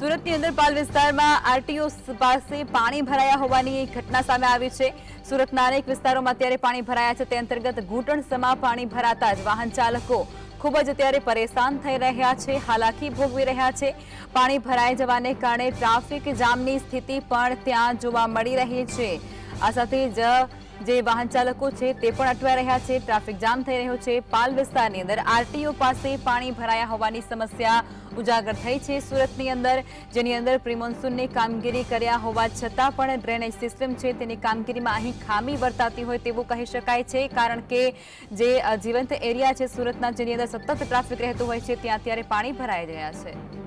સુરતની અંદર પાલ વિસ્તારમાં આરટીઓ પાસે પાણી ભરાયા હોવાની એક ઘટના સામે આવી છે. સુરતના અનેક વિસ્તારોમાં અત્યારે પાણી ભરાયા છે. તે અંતર્ગત ઘૂંટણસમા પાણી ભરાતા જ વાહન ચાલકો ખૂબ જ અત્યારે પરેશાન થઈ રહ્યા છે, હાલાકી ભોગવી રહ્યા છે. પાણી ભરાઈ જવાને કારણે ટ્રાફિક જામની સ્થિતિ પણ ત્યાં જોવા મળી રહી છે. આ સાથે જ જે વાહન ચાલકો છે તે પણ અટવાઈ રહ્યા છે. ટ્રાફિક જામ થઈ રહ્યો છે. પાલ વિસ્તારની અંદર આરટીઓ પાસે પાણી ભરાયા હોવાની સમસ્યા ઉજાગર થઈ છે સુરતની અંદર. જેની અંદર પ્રિમોન્સૂનની કામગીરી કર્યા હોવા છતાં પણ ડ્રેનેજ સિસ્ટમ છે તેની કામગીરીમાં અહીં ખામી વર્તાતી હોય તેવું કહી શકાય છે. કારણ કે જે જીવંત એરિયા છે સુરતના, જેની અંદર સતત ટ્રાફિક રહેતું હોય છે, ત્યાં અત્યારે પાણી ભરાઈ રહ્યા છે.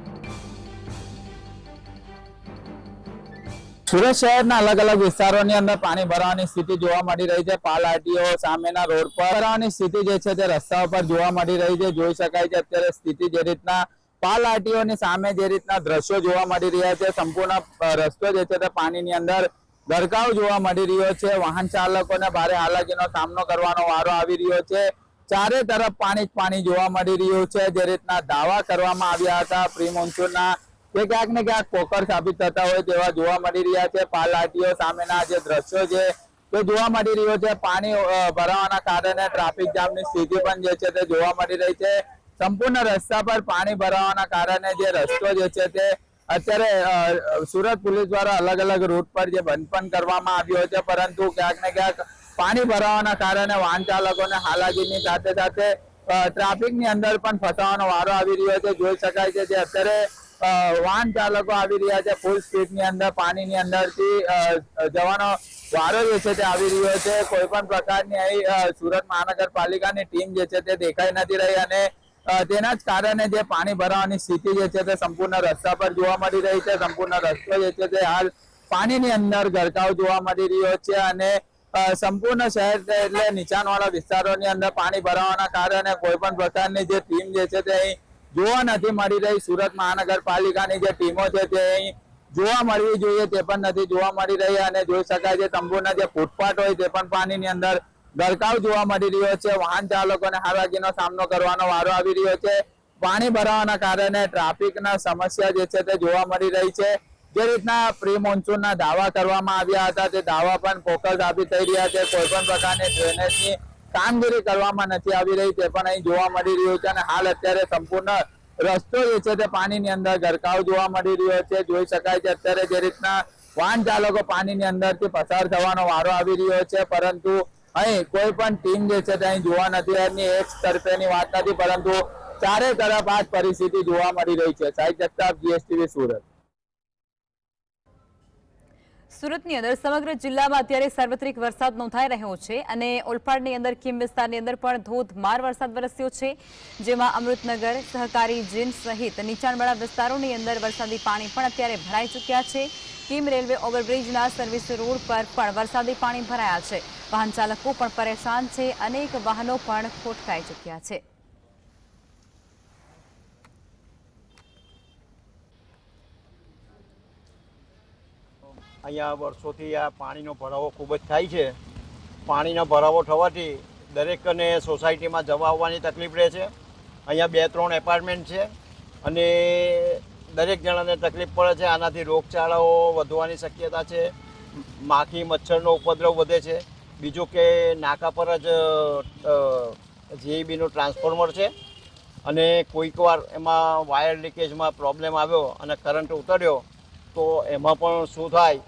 સુરત શહેરના અલગ અલગ વિસ્તારોની અંદર પાણી ભરાવાની સ્થિતિ જોવા મળી રહી છે. પાલ આરટીઓ સામેના રોડ પર ભરાવાની સ્થિતિ જે છે તે રસ્તા પર જોવા મળી રહી છે. જોઈ શકાય છે અત્યારે સ્થિતિ જે રીતના પાલ આરટીઓ સામે જે રીતના દ્રશ્યો જોવા મળી રહ્યા છે. સંપૂર્ણ રસ્તો જે છે તે પાણીની અંદર ગરકાવ જોવા મળી રહ્યો છે. વાહન ચાલકોને ભારે હાલાકીનો સામનો કરવાનો વારો આવી રહ્યો છે. ચારે તરફ પાણી જ પાણી જોવા મળી રહ્યું છે. જે રીતના દાવા કરવામાં આવ્યા હતા. પ્રી મોન્સૂનના તે ક્યાંક ને ક્યાંક પોકર સાબિત થતા હોય તેવા જોવા મળી રહ્યા છે. પાલાટીઓ સામેના જે દ્રશ્યો છે તે જોવા મળી રહ્યો છે. પાણી ભરાવાના કારણે ટ્રાફિક જામની સ્થિતિ પણ જે છે તે જોવા મળી રહી છે. સંપૂર્ણ રસ્તા પર પાણી ભરાવાના કારણે જે રસ્તો જે છે તે અત્યારે સુરત પોલીસ દ્વારા અલગ અલગ રૂટ પર જે બંધ પણ કરવામાં આવ્યો છે. પરંતુ ક્યાંક ને ક્યાંક પાણી ભરાવાના કારણે વાહન ચાલકોને હાલાકીની સાથે સાથે ટ્રાફિકની અંદર પણ ફસાવાનો વારો આવી રહ્યો છે. જોઈ શકાય છે જે અત્યારે વાહન ચાલકો આવી રહ્યા છે ફૂલ સ્પીડની અંદર, પાણીની અંદરથી જવાનો વારો જે છે તે આવી રહ્યો છે. કોઈ પણ પ્રકારની અહીં સુરત મહાનગરપાલિકાની ટીમ જે છે તે દેખાઈ નથી રહી અને તેના જ કારણે જે પાણી ભરાવાની સ્થિતિ જે છે તે સંપૂર્ણ રસ્તા પર જોવા મળી રહી છે. સંપૂર્ણ રસ્તો જે છે તે હાલ પાણીની અંદર ગરકાવ જોવા મળી રહ્યો છે અને સંપૂર્ણ શહેર એટલે નીચાણવાળા વિસ્તારોની અંદર પાણી ભરાવાના કારણે કોઈ પણ પ્રકારની જે ટીમ જે છે તે અહીં જોવા નથી મળી રહી. સુરત મહાનગરપાલિકાની જે ટીમો છે તે અહીં જોવા મળવી જોઈએ તે પણ નથી જોવા મળી રહી અને જોઈ શકાય છે તંબુના જે ફૂટપાથ હોય તે પણ પાણીની અંદર ગરકાવ જોવા મળી રહ્યો છે. વાહન ચાલકોને હાલાકીનો સામનો કરવાનો વારો આવી રહ્યો છે. પાણી ભરાવાના કારણે ટ્રાફિકના સમસ્યા જે છે તે જોવા મળી રહી છે. જે રીતના પ્રી મોન્સૂનના દાવા કરવામાં આવ્યા હતા તે દાવા પણ પોકળ સાબિત થઈ રહ્યા છે. કોઈ પણ પ્રકારની ડ્રેનેજની કામગીરી કરવામાં નથી આવી રહી તે પણ અહીં જોવા મળી રહ્યું છે અને હાલ અત્યારે સંપૂર્ણ રસ્તો જે છે તે પાણીની અંદર ગરકાવ જોવા મળી રહ્યો છે. જોઈ શકાય છે અત્યારે જે રીતના વાહન ચાલકો પાણીની અંદરથી પસાર થવાનો વારો આવી રહ્યો છે. પરંતુ અહીં કોઈ પણ ટીમ જે છે તે અહીં જોવા નથી એની એક તરફેની વાત નથી, પરંતુ ચારે તરફ આ પરિસ્થિતિ જોવા મળી રહી છે. સાહિત્ય જગતાપ, જીએસટીવી સુરત. સુરતની અંદર સમગ્ર જિલ્લામાં અત્યારે સાર્વત્રિક વરસાદ નોંધાઈ રહ્યો છે અને ઓલપાડની અંદર કિમ વિસ્તારની અંદર પણ ધોધમાર વરસાદ વરસ્યો છે, જેમાં અમૃતનગર, સહકારી જીન સહિત નીચાણવાળા વિસ્તારોની અંદર વરસાદી પાણી પણ અત્યારે ભરાઈ ચૂક્યા છે. કિમ રેલવે ઓવરબ્રિજના સર્વિસ રોડ પર પણ વરસાદી પાણી ભરાયા છે. વાહન ચાલકો પણ પરેશાન છે, અનેક વાહનો પણ ખોટકાઈ ચૂક્યા છે. અહીંયા વર્ષોથી આ પાણીનો ભરાવો ખૂબ જ થાય છે. પાણીનો ભરાવો થવાથી દરેકને સોસાયટીમાં જવા આવવાની તકલીફ રહે છે. અહીંયા બે ત્રણ એપાર્ટમેન્ટ છે અને દરેક જણાને તકલીફ પડે છે. આનાથી રોગચાળાઓ વધવાની શક્યતા છે. માખી, મચ્છરનો ઉપદ્રવ વધે છે. બીજું કે નાકા પર જ જીઈબીનું ટ્રાન્સફોર્મર છે અને કોઈક વાર એમાં વાયર લીકેજમાં પ્રોબ્લેમ આવ્યો અને કરંટ ઉતર્યો તો એમાં પણ શું થાય